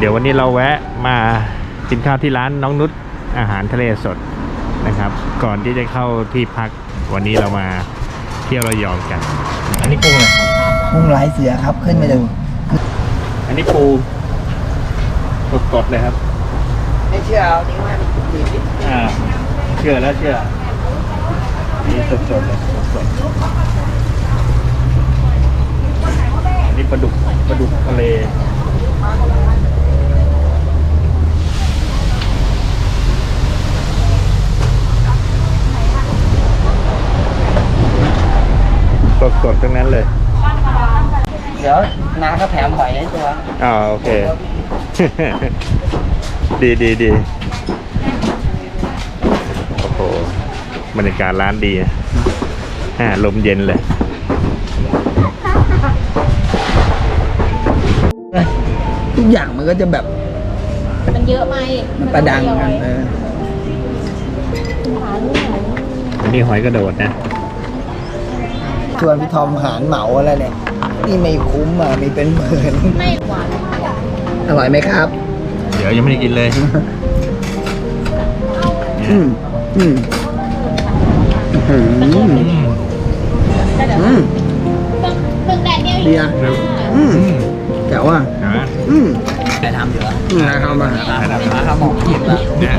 เดี๋ยววันนี้เราแวะมากินข้าวที่ร้านน้องนุชอาหารทะเลสดนะครับ ก่อนที่จะเข้าที่พักวันนี้เรามาเที่ยวระยองกัน อันนี้ปูเลยกุ้งลายเสือครับขึ้นไปดู อันนี้ปูสดๆเลยครับ ไม่เชื่อเอานิ้วให้มันบีบนิดอ่าเชื่อแล้วเชื่อ นี่สดๆเลยสดๆอันนี้ปลาดุกปลาดุกทะเล สดๆทั้งนั้นเลย เดี๋ยวน้าก็แถมหอยในตัวอ่าโอเค ดีดีดีโอ้โหบรรยากาศร้านดีนะอ่าลมเย็นเลย ทุกอย่างมันก็จะแบบมันเยอะไหมมันประดังกันเออหาลูกไหนอันนี้หอยกระโดดนะ ชวนพี่ทอมหารเหมาอะไรเนี่ยนี่ไม่คุ้มอะมีเป็นหมื่นไม่หวานอร่อยไหมครับ เดี๋ยวยังไม่ได้กินเลย อืมอืมอืมอืมอืมก็เดี๋ยวอืมเพิ่งเพิ่งแดดเดียวดีอะอืมแจ๋วอะเห็นไหมอืมใครทำอยู่อะทำมานะครับทำหมอกจิบอะเนี่ย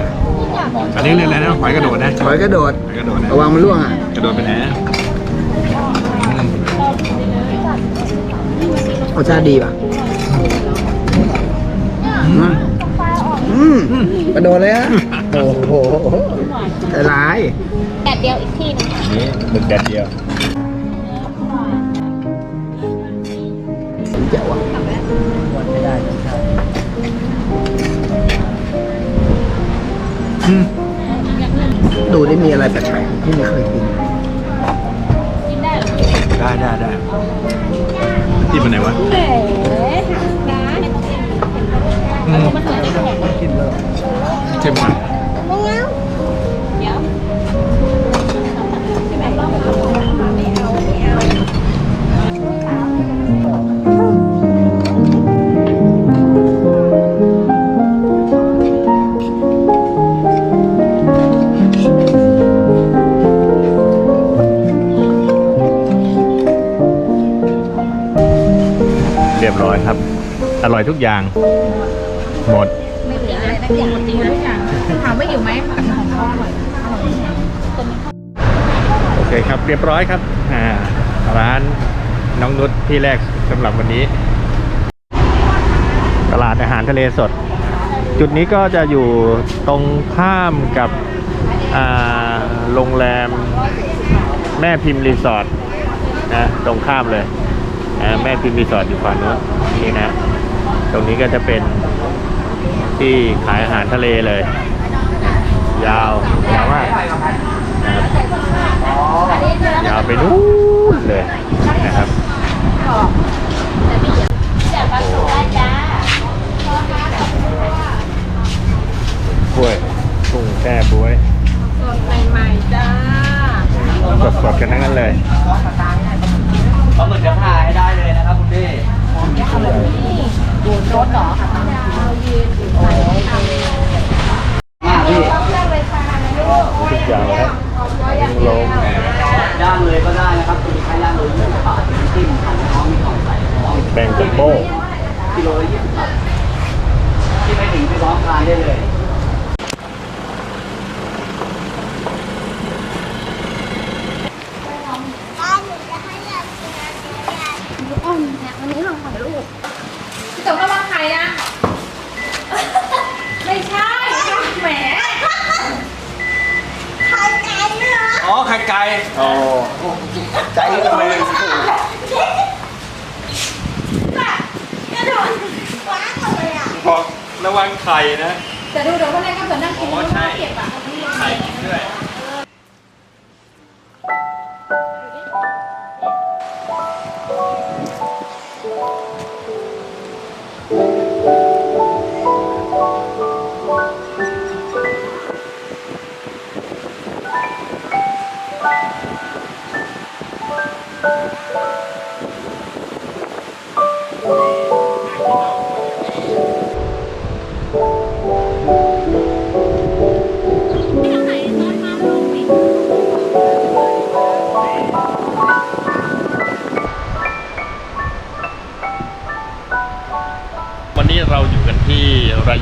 อันนี้เรียกอะไรนะหอยกระโดดนะหอยกระโดดหอยกระโดดนะระวังมันร่วงอะกระโดดไปไหนอะอืม ร สชาติดีป่ะอืมอืมกระโดดเลยอะโอ้โหใจร้ายแดดเดียวอีกที่หนึงอันนี้หมึกแดดเดียวเจ๋วอะไม่ได้อืมดูได้มีอะไรแปลกๆที่ไม่เคยกินกินได้เหรอได้ได้ ได้ที่มันไหนวะแหมร้านไม่ต้องเอ็นอืมมันเหมือนจะแข็งกินเลยเค็มหน่อยมึงเงา ยบร้อยครับ อร่อยทุกอย่าง หมด ไม่เหลืออะไรนะอย่างจริงนะทุกอย่างถามว่าอยู่ไหมของเขาอร่อยอร่อยโอเคครับเรียบร้อยครับอ่าร้านน้องนุชที่แรกสำหรับวันนี้ ตลาดอาหารทะเลสด จุดนี้ก็จะอยู่ตรงข้ามกับอ่าโรงแรมแม่พิมพ์รีสอร์ทนะตรงข้ามเลย แม่พิมพ์รีสอร์ทอยู่ฝั่งนู้นนี่นะ ตรงนี้ก็จะเป็นที่ขายอาหารทะเลเลย ยาวยาวมากนะครับยาวไปนู้นเลยนะครับเดี๋ยวปลาสุกได้จ้าบวยกุ้งแช่บวยสดใหม่ๆจ้าสดๆกันทั้งนั้นเลยปลาเหมึกจะผ่าให้ได้ ครับคุณพี่ดูรสเหรอมากพี่ทุกอย่างครับลงย่างเลยก็ได้นะครับตัวนี้ใช้ย่างเลยยี่สิบบาทเป็นจิ้มผัดน้องมีของใส่น้องแบ่งจัมโบ้กิโลละยี่สิบบาทที่ไปถึงไปร้องทานได้เลย อ้อมเนี่ยวันนี้ลองถ่ายรูปพี่ตุ๋มระวังไข่นะ ไม่ใช่แหม อ๋อไข่ ไก่โอ้ใจเลยบอกระวังไข่นะแต่ดูเดี๋ยววันแรกก็เหมือนนั่งกินอ๋อใช่เก็บอะ ไข่ด้วย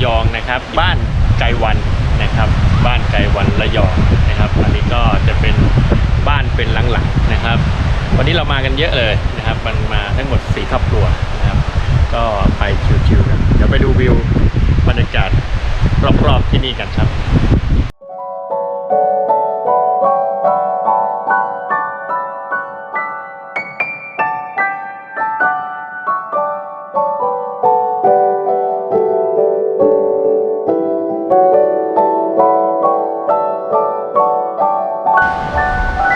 ยองนะครับ บ้านไกวันนะครับ บ้านไกวันระยองนะครับ อันนี้ก็จะเป็นบ้านเป็นหลังๆนะครับ วันนี้เรามากันเยอะเลยนะครับ มันมาทั้งหมดสี่ครอบครัวนะครับ ก็ไปชิวๆกันเดี๋ยวไปดูวิวบรรยากาศรอบๆที่นี่กันครับ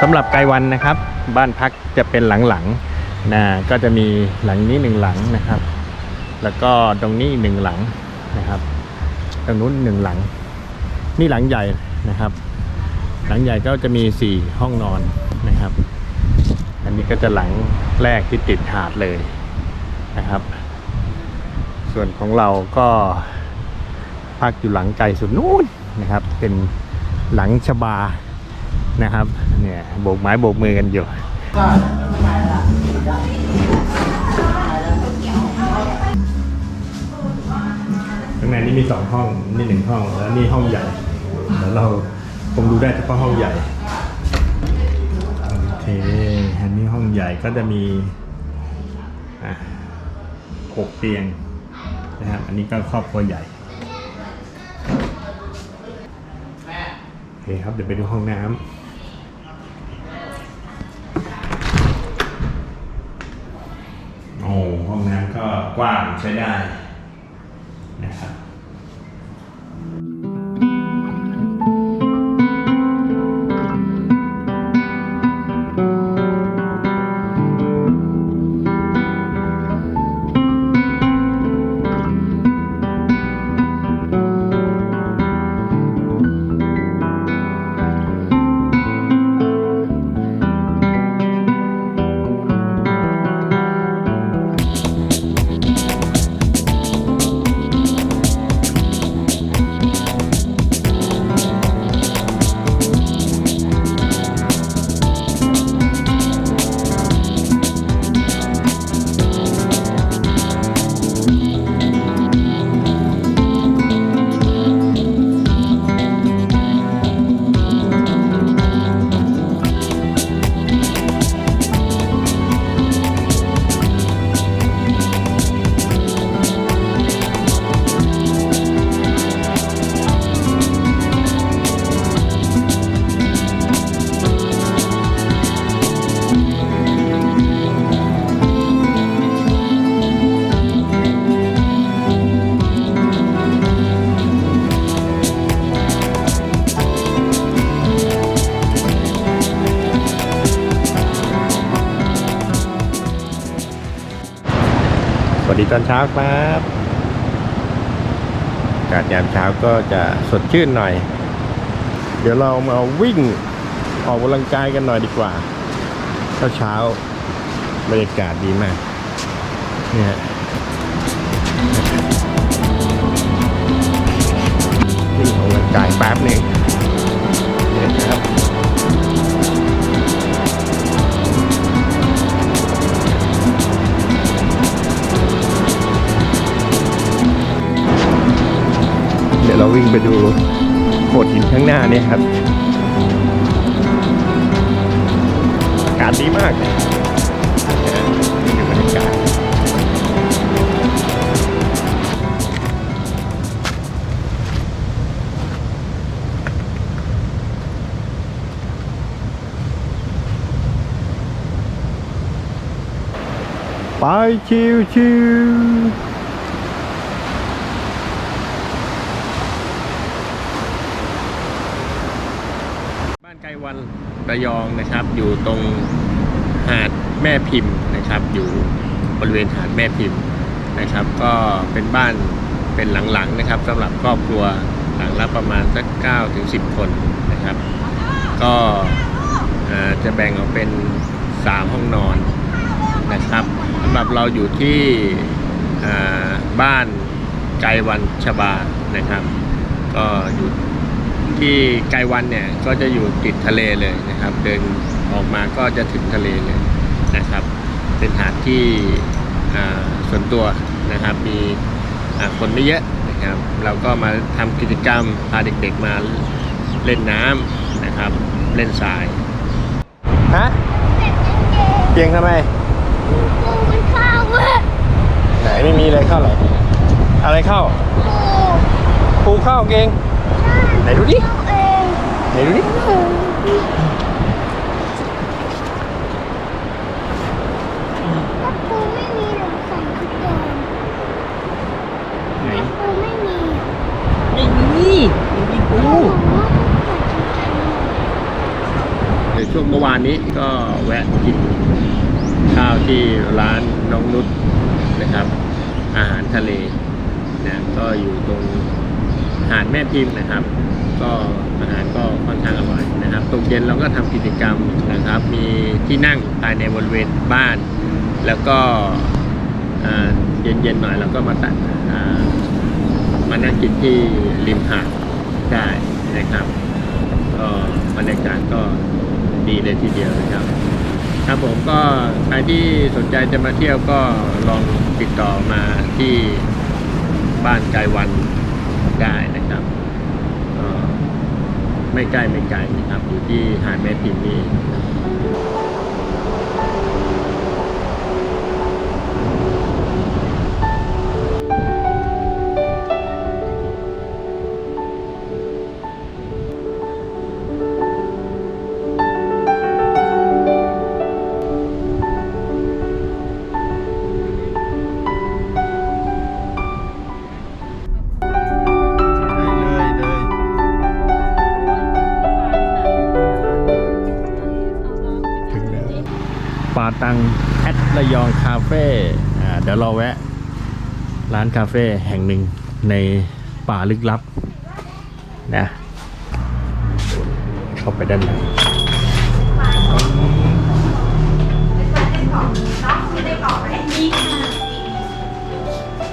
สำหรับไกลวันนะครับ บ้านพักจะเป็นหลังๆนะก็จะมีหลังนี้หนึ่งหลังนะครับ แล้วก็ตรงนี้หนึ่งหลังนะครับ ตรงนู้นหนึ่งหลัง นี่หลังใหญ่นะครับ หลังใหญ่ก็จะมีสี่ห้องนอนนะครับ อันนี้ก็จะหลังแรกที่ติดหาดเลยนะครับ ส่วนของเราก็พักอยู่หลังไกลสุดนู้นนะครับ เป็นหลังชบานะครับ เนี่ยโบกไม้โบกมือกันอยู่ข้างในนี้มีสองห้องนี่หนึ่งห้องแล้วนี่ห้องใหญ่แล้วเราคงดูได้เฉพาะห้องใหญ่โอเคอันนี้ห้องใหญ่ก็จะมีหกเตียงนะครับอันนี้ก็ครอบครัวใหญ่โอเคครับเดี๋ยวไปดูห้องน้ำ โอ้ห้องน้ำก็กว้างใช้ได้นะครับ วัสดีตอนเช้าครับอากาศยามเช้าก็จะสดชื่นหน่อย เดี๋ยวเรามาวิ่งออกกำลังกายกันหน่อยดีกว่า เช้าเช้าบรรยากาศดีมากเนี่ยวิ่งออกกำลังกายแป๊บหนึ่ง ดี๋ยวเราวิ่งไปดูโขดหินข้างหน้าเนี่ยครับอากาศดีมากนี่คือบรรยากาศไปชิวชิวๆ บ้านไกล วันระยองนะครับ อยู่ตรงหาดแม่พิมพ์นะครับ อยู่บริเวณหาดแม่พิมพ์นะครับ ก็เป็นบ้านเป็นหลังๆนะครับสำหรับครอบครัวหลังละประมาณสัก9ถึง10คนนะครับ ก็จะแบ่งออกเป็น3ห้องนอนนะครับสำหรับเราอยู่ที่บ้านไกลวันชบานะครับ ก็อยู่ ที่ไกลวันเนี่ยก็จะอยู่ติดทะเลเลยนะครับ เดินออกมาก็จะถึงทะเลเลยนะครับ เป็นหาดที่อ่าส่วนตัวนะครับ มีอ่าคนไม่เยอะนะครับนะครับเราก็มาทำกิจกรรมพาเด็กๆมาเล่นน้ำนะครับ เล่นทรายฮะเกียงทำไมปูมันเข้าเว้ยไหนไม่มีอะไรเข้าเหรออะไรเข้าปูปูเข้าเก่งไหน ดูดิเข้าเองไหนดูดิถ้าปูไม่มีหนูใส่ชุดแดงไหนปูไม่มีไม่มีไม่มีปูหนูว่าใส่ชุดแดงในช่วงเมื่อวานนี้ก็แวะกินข้าวที่ร้านน้องนุชนะครับ อาหารทะเลนะก็อยู่ตรงหาดแม่พิมพ์นะครับ ก็อาหารก็ค่อนข้างอร่อยนะครับตกเย็นเราก็ทำกิจกรรมนะครับ มีที่นั่งภายในบริเวณบ้าน แล้วก็เย็นๆหน่อยเราก็มาตัดมานั่งกินที่ริมหาดได้นะครับก็บรรยากาศก็ดีเลยทีเดียวนะครับครับผมก็ใครที่สนใจจะมาเที่ยวก็ลองติดต่อมาที่บ้านไกวันได้นะครับ ไม่ใกล้ไม่ไกลนะครับอยู่ที่หาดแม่พิมพ์นี่ ปาตังแอดระยองคาเฟ่อ่าเดี๋ยวเราแวะ ร้านคาเฟ่แห่งหนึ่งในป่าลึกลับนะเข้าไปด้านใน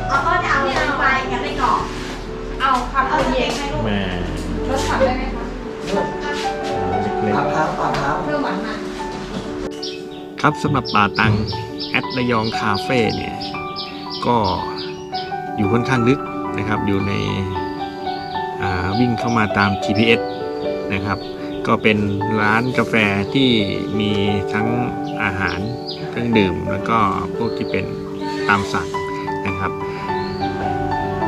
เอาก็จะเอาลงไปกันในกล่องเอาครับเอาเย็นให้ลูกแม่รสชาติได้ไหมคะเล็กปลาพร้าวปลาพร้าวเพิ่มหวานมาๆ ครับสำหรับป่าตังแอดระยองคาเฟ่เนี่ยก็อยู่ค่อนข้างลึกนะครับ อยู่ในวิ่งเข้ามาตาม GPS นะครับ ก็เป็นร้านกาแฟที่มีทั้งอาหารเครื่องดื่ม แล้วก็พวกที่เป็นตามสั่งนะครับ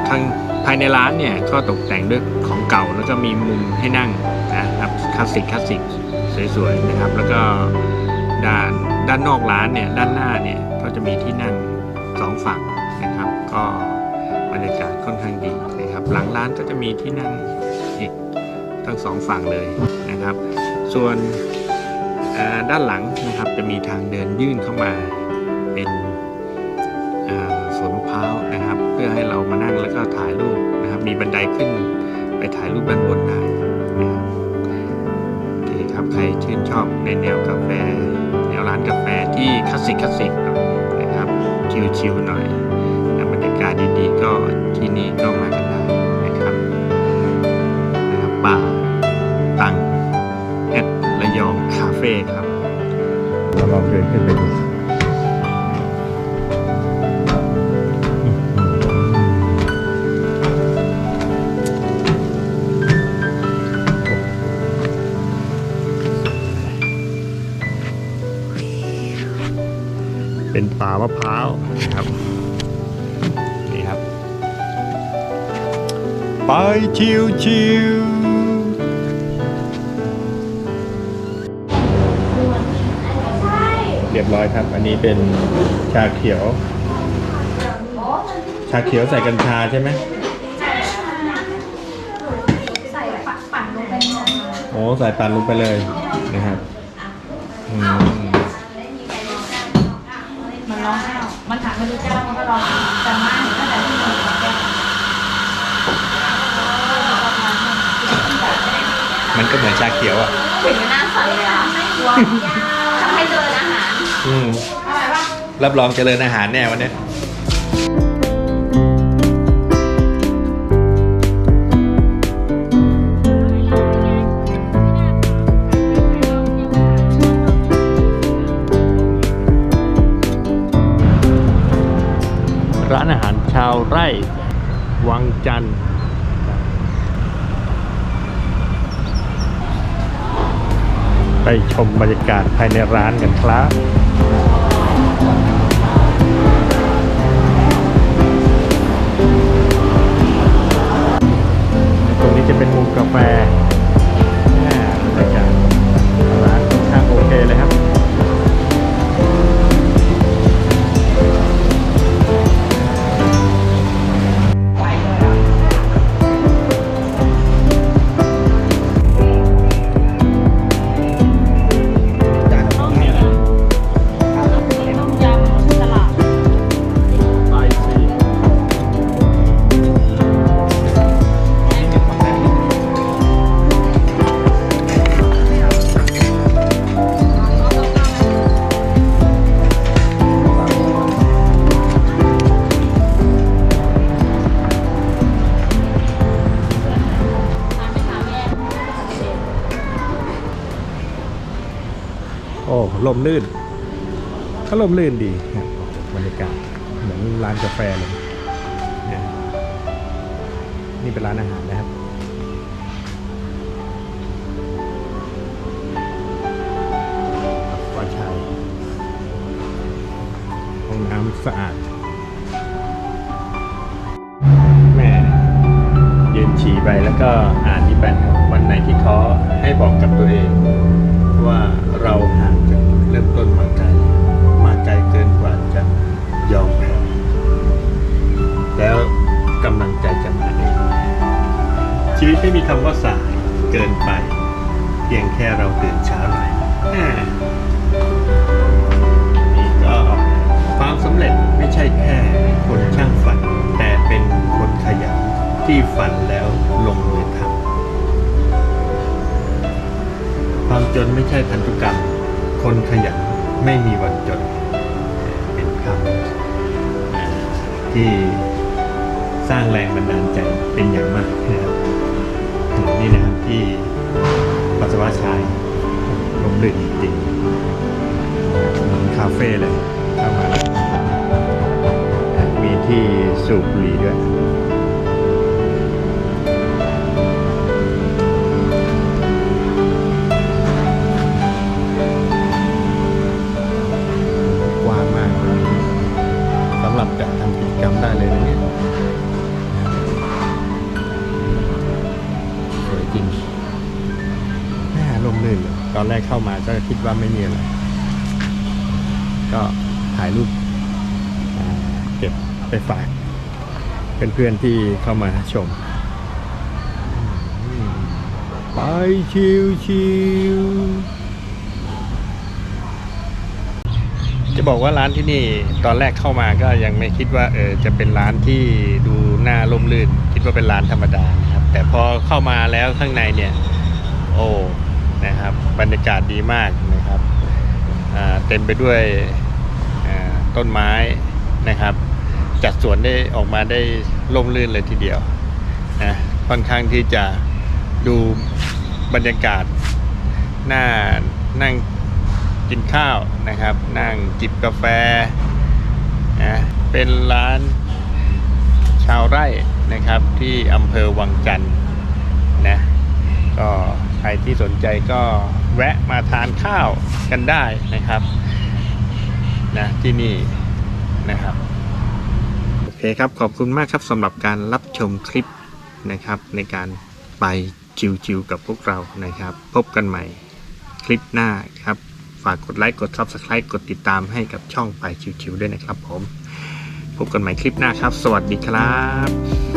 ข้งภายในร้านเนี่ยก็ตกแต่งด้วยของเก่าแล้วก็มีมุมให้นั่งนะครับคลาสสิกคลาสสิกสวยๆนะครับ แล้วก็ด้าน ด้านนอกร้านเนี่ยด้านหน้าเนี่ยก็จะมีที่นั่งสองฝั่งนะครับ ก็บรรยากาศค่อนข้างดีนะครับ หลังร้านก็จะมีที่นั่งอีกทั้งสองฝั่งเลยนะครับ ส่วนด้านหลังนะครับจะมีทางเดินยื่นเข้ามาเป็นสวนมะพร้าวนะครับ เพื่อให้เรามานั่งแล้วก็ถ่ายรูปนะครับ มีบันไดขึ้นไปถ่ายรูปด้านบนได้นะครับโอเคครับใครชื่นชอบในแนวกาแฟ ร้านกาแฟที่คลาสสิกคลาสสิกหน่อยนะครับชิลๆหน่อยและบรรยากาศดีๆ ก็ที่นี่ก็มากันได้นะครับนะครับป่าตังแอดระยองคาเฟ่ครับเราลองเดินขึ้นไปดู เป็นป่ามะพร้าวนะครับ นี่ครับ ไปชิวชิวๆเรียบร้อยครับ อันนี้เป็นชาเขียว ชาเขียวใส่กัญชาใช่ไหมใส่ปั่นลงไปหมดเลยโอ้ใส่ปั่นลงไปเลยนะครับอืม มันร้องไห้วมันถามไม่รู้เจ้ามันก็ร้องจำมากตั้งแต่ที่มันแก้วมันก็เหมือนชาเขียวอะถึงหน้าใสเลยอะกลัวทำให้เจริญอาหาร อืมอะไรปะรับรองเจริญอาหารแน่วันนี้ วังจันทร์ไปชมบรรยากาศภายในร้านกันครับตรงนี้จะเป็นมุมกาแฟ ลื่นก็ลมลื่นดีบรรยากาศเหมือนร้านกาแฟเลยนี่เป็นร้านอาหารนะครับวาชัยห้องน้ำสะอาด แม่ยืนฉี่ไปแล้วก็อ่านที่แปนวันไหนที่ท้อให้บอกกับตัวเอง ว่าเราห่างจาก เริ่มต้นมาไกลมาไกลเกินกว่าจะยอมแพ้แล้วกำลังใจจะมาเองชีวิตไม่มีคำว่าสายเกินไป เพียงแค่เราตื่นเช้าหน่อยนี่ก็ความสำเร็จไม่ใช่แค่คนช่างฝัน แต่เป็นคนขยันที่ฝันแล้วลงมือทำความจนไม่ใช่พันธุกรรม คนขยันไม่มีวันจนเป็นคำที่สร้างแรงบันดาลใจเป็นอย่างมากนะครับนี่นะครับที่ปัสสาวะชายลมลื่นจริงๆเหมือนคาเฟ่เลยเข้ามามีที่สูบบุหรี่ด้วย แรกเข้ามาก็คิดว่าไม่มีอะไร ก็ถ่ายรูปเก็บไปฝากเพื่อนๆที่เข้ามาชม ไปชิวชิวๆจะบอกว่าร้านที่นี่ตอนแรกเข้ามาก็ยังไม่คิดว่าเออจะเป็นร้านที่ดูน่าร่มรื่น คิดว่าเป็นร้านธรรมดานะครับ แต่พอเข้ามาแล้วข้างในเนี่ย โอ้ นะครับ บรรยากาศดีมากนะครับเต็มไปด้วยต้นไม้นะครับ จัดสวนได้ออกมาได้ร่มรื่นเลยทีเดียวนะค่อนข้างที่จะดูบรรยากาศน่านั่งกินข้าวนะครับ นั่งจิบกาแฟนะเป็นร้านชาวไร่นะครับที่อำเภอวังจันทร์นะก็ ใครที่สนใจก็แวะมาทานข้าวกันได้นะครับนะที่นี่นะครับโอเคครับขอบคุณมากครับสำหรับการรับชมคลิปนะครับ ในการไปจิวๆกับพวกเรานะครับ พบกันใหม่คลิปหน้าครับ ฝากกดไลค์กด Subscribe กดติดตามให้กับช่องไปชิวๆด้วยนะครับผม พบกันใหม่คลิปหน้าครับ สวัสดีครับ